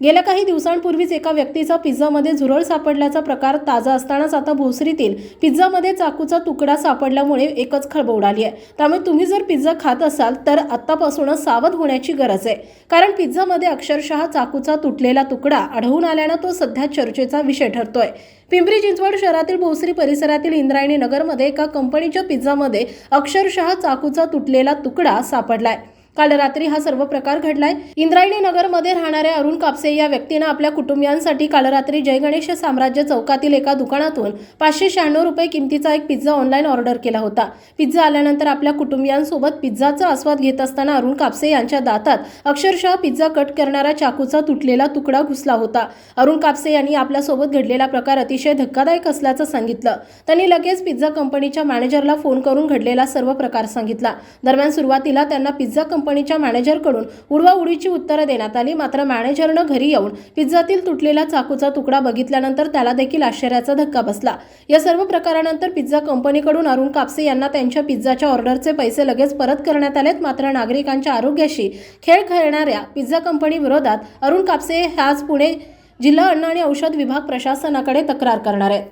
गेल्या काही दिवसांपूर्वीच एका व्यक्तीचा पिझ्झामध्ये झुरळ सापडल्याचा प्रकार ताजा असतानाच आता भोसरीतील पिझ्झामध्ये चाकूचा तुकडा सापडल्यामुळे एकच खळबळ उडाली आहे. त्यामुळे तुम्ही जर पिझ्झा खात असाल तर आत्तापासूनच सावध होण्याची गरज आहे. कारण पिझ्झामध्ये अक्षरशः चाकूचा तुटलेला तुकडा आढळून आल्यानं तो सध्या चर्चेचा विषय ठरतोय. पिंपरी चिंचवड शहरातील भोसरी परिसरातील इंद्रायणी नगरमध्ये एका कंपनीच्या पिझ्झामध्ये अक्षरशः चाकूचा तुटलेला तुकडा सापडलाय. काल रात्री हा सर्व प्रकार घडलाय. इंद्रायणी नगरमध्ये राहणाऱ्या अरुण कापसे या व्यक्तीनं आपल्या कुटुंबियांसाठी काल रात्री जय गणेश साम्राज्य चौकातील एका दुकानातून पाचशे शहाण्णव रुपये किमतीचा एक पिझ्झा ऑनलाईन ऑर्डर केला होता. पिझ्झा आल्यानंतर आपल्या कुटुंबियांसोबत पिझ्झाचा आस्वाद घेत असताना अरुण कापसे यांच्या दातात अक्षरशः पिझ्झा कट करणारा चाकूचा तुटलेला तुकडा घुसला होता. अरुण कापसे यांनी आपल्यासोबत घडलेला प्रकार अतिशय धक्कादायक असल्याचं सांगितलं. त्यांनी लगेच पिझ्झा कंपनीच्या मॅनेजरला फोन करून घडलेला सर्व प्रकार सांगितला. दरम्यान सुरुवातीला त्यांना पिझ्झा कंपनीच्या मॅनेजरकडून उडवाउडीची उत्तरं देण्यात आली. मात्र मॅनेजरनं घरी येऊन पिझ्झातील तुटलेला चाकूचा तुकडा बघितल्यानंतर त्याला देखील आश्चर्याचा धक्का बसला. या सर्व प्रकारानंतर पिझ्झा कंपनीकडून अरुण कापसे यांना त्यांच्या पिझ्झाच्या ऑर्डरचे पैसे लगेच परत करण्यात आलेत. मात्र नागरिकांच्या आरोग्याशी खेळ खेळणाऱ्या पिझ्झा कंपनी विरोधात अरुण कापसे हे आज पुणे जिल्हा अन्न आणि औषध विभाग प्रशासनाकडे तक्रार करणार आहेत.